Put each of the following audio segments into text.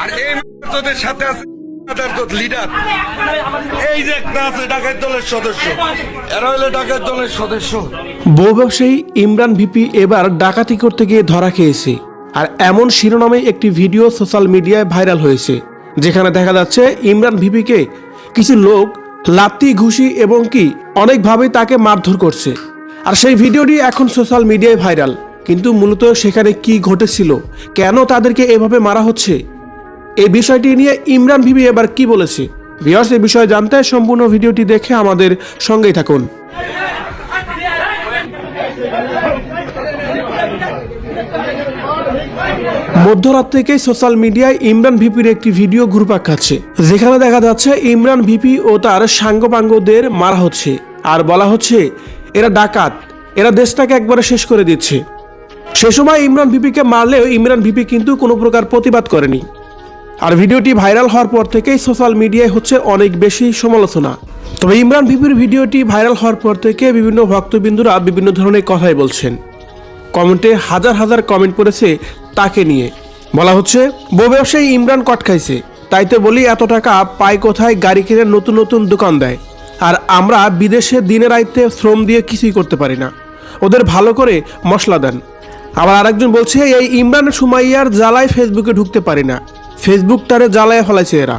আর এই তোদের সাথে আছে বউ ব্যবসায়ী ইমরান ভিপি এবার ডাকাতি করতে গিয়ে ধরা খেয়েছে। আর এমন শিরোনামে একটি ভিডিও সোশ্যাল মিডিয়ায় ভাইরাল হয়েছে, যেখানে দেখা যাচ্ছে ইমরান ভিপিকে কিছু লোক লাত্তি, ঘুষি এবং কি অনেকভাবে তাকে মারধর করছে। আর সেই ভিডিওটি এখন সোশ্যাল মিডিয়ায় ভাইরাল। কিন্তু মূলত সেখানে কি ঘটেছিল? কেন তাদেরকে এভাবে মারা হচ্ছে? এই বিষয়টি নিয়ে ইমরান ভিবি এবার কি বলেছে? ভিউয়ার্স, এই বিষয়ে জানতে সম্পূর্ণ ভিডিওটি দেখে আমাদের সঙ্গেই থাকুন। মধ্যরাত থেকে সোশ্যাল মিডিয়ায় ইমরান ভিপির একটি ভিডিও ঘুরপাক খাচ্ছে। যেখানে দেখা যাচ্ছে ইমরান ভিপি ও তার সাঙ্গপাঙ্গদের মারা হচ্ছে। আর বলা হচ্ছে, এরা ডাকাত। এরা দেশটাকে একবারে শেষ করে দিচ্ছে। সে সময় ইমরান ভিপিকে মারলেও ইমরান ভিপি কিন্তু কোনো প্রকার প্রতিবাদ করেনি। আর ভিডিওটি ভাইরাল হওয়ার পর থেকেই সোশ্যাল মিডিয়ায় হচ্ছে অনেক বেশি সমালোচনা। তবে ইমরান ভিপির ভিডিওটি ভাইরাল হওয়ার পর থেকে বিভিন্ন ভক্তবিন্দুরা বিভিন্ন ধরনের কথাই বলছেন। কমেন্টে হাজার হাজার কমেন্ট পড়েছে তাকে নিয়ে। বলা হচ্ছে, বউ ব্যবসায়ী ইমরান কট খাইছে। তাই তো বলি এত টাকা পায় কোথায়, গাড়ি কিনে নতুন নতুন দোকান দেয়। আর আমরা বিদেশে দিনের আইতে শ্রম দিয়ে কিছুই করতে পারি না। ওদের ভালো করে মশলা দেন। আবার আরেকজন বলছে, এই ইমরান সুমাইয়ার জ্বালায় ফেসবুকে ঢুকতে পারি না। ফেসবুক তারে জ্বালায় ফেলাইছে এরা।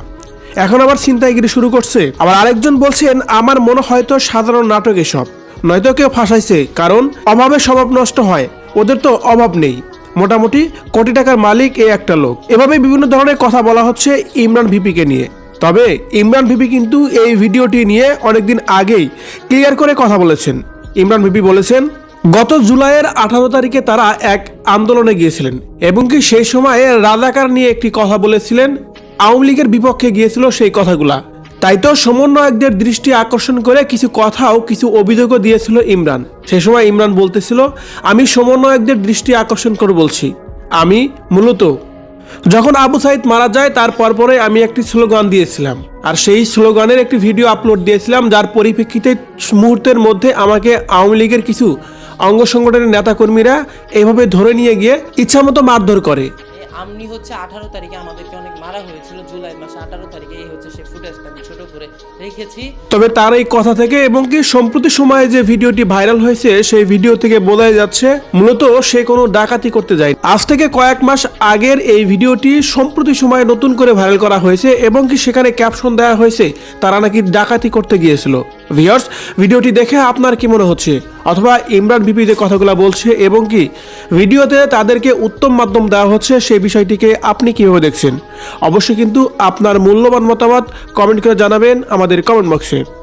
এখন আবার ছিনতাইগিরি শুরু করছে। আবার আরেকজন বলছেন, আমার মনে হয়তো সাধারণ নাটক এসব। নয়তো কেউ ফাঁসাইছে, কারণ অভাবে স্বভাব নষ্ট হয়। ওদের তো অভাব নেই। মোটামুটি কোটি টাকার মালিক এই একটা লোক। এভাবে বিভিন্ন ধরনের কথা বলা হচ্ছে ইমরান ভিপিকে নিয়ে। তবে ইমরান ভিপি কিন্তু এই ভিডিওটি নিয়ে অনেকদিন আগেই ক্লিয়ার করে কথা বলেছেন। ইমরান ভিপি বলেছেন গত জুলাইয়ের আঠারো তারিখে তারা এক আন্দোলনে গিয়েছিলেন এবং কি সেই সময়ে রাজাকার নিয়ে একটি কথা বলেছিলেন, আওয়ামী লীগের বিপক্ষে গিয়েছিল সেই কথাগুলা। তাই তো সমন্বয়কদের দৃষ্টি আকর্ষণ করে কিছু কথাও কিছু অভিযোগও দিয়েছিল ইমরান। সে সময় ইমরান বলতেছিল, আমি সমন্বয়কদের দৃষ্টি আকর্ষণ করে বলছি। আমি মূলত যখন আবু সাইদ মারা যায়, তার পরপরে আমি একটি স্লোগান দিয়েছিলাম। আর সেই স্লোগানের একটি ভিডিও আপলোড দিয়েছিলাম, যার পরিপ্রেক্ষিতে মুহূর্তের মধ্যে আমাকে আওয়ামী লীগের কিছু অঙ্গ সংগঠনের নেতাকর্মীরা এভাবে ধরে নিয়ে গিয়ে ইচ্ছামতো মারধর করে। আমনি হচ্ছে আঠারো তারিখে আমাদেরকে অনেক মারা হয়েছিল জুলাই মাসে আঠারো তারিখে এই হচ্ছে সেই ফুটেজটা আমি ছোট করে রেখেছি। তবে তার এই কথা থেকে এবং কি সম্প্রতি সময়ে যে ভিডিওটি ভাইরাল হয়েছে সেই ভিডিও থেকে বোঝা যাচ্ছে মূলত সে কোনো ডাকাতি করতে যায় আজ থেকে কয়েক মাস আগের এই ভিডিওটি সম্প্রতি সময়ে নতুন করে ভাইরাল করা হয়েছে এবং কি সেখানে ক্যাপশন দেওয়া হয়েছে তারা নাকি ডাকাতি করতে গিয়েছিল। ভিউয়ার্স ভিডিওটি দেখে আপনার কি মনে হচ্ছে? অথবা ইমরান ভিপি যে কথাগুলো বলছে এবং কি? ভিডিওতে তাদেরকে উত্তম মাধ্যম দেওয়া হচ্ছে সেই বিষয়টিকে আপনি কীভাবে দেখছেন? অবশ্যই কিন্তু আপনার মূল্যবান মতামত কমেন্ট করে জানাবেন আমাদের কমেন্ট বক্সে।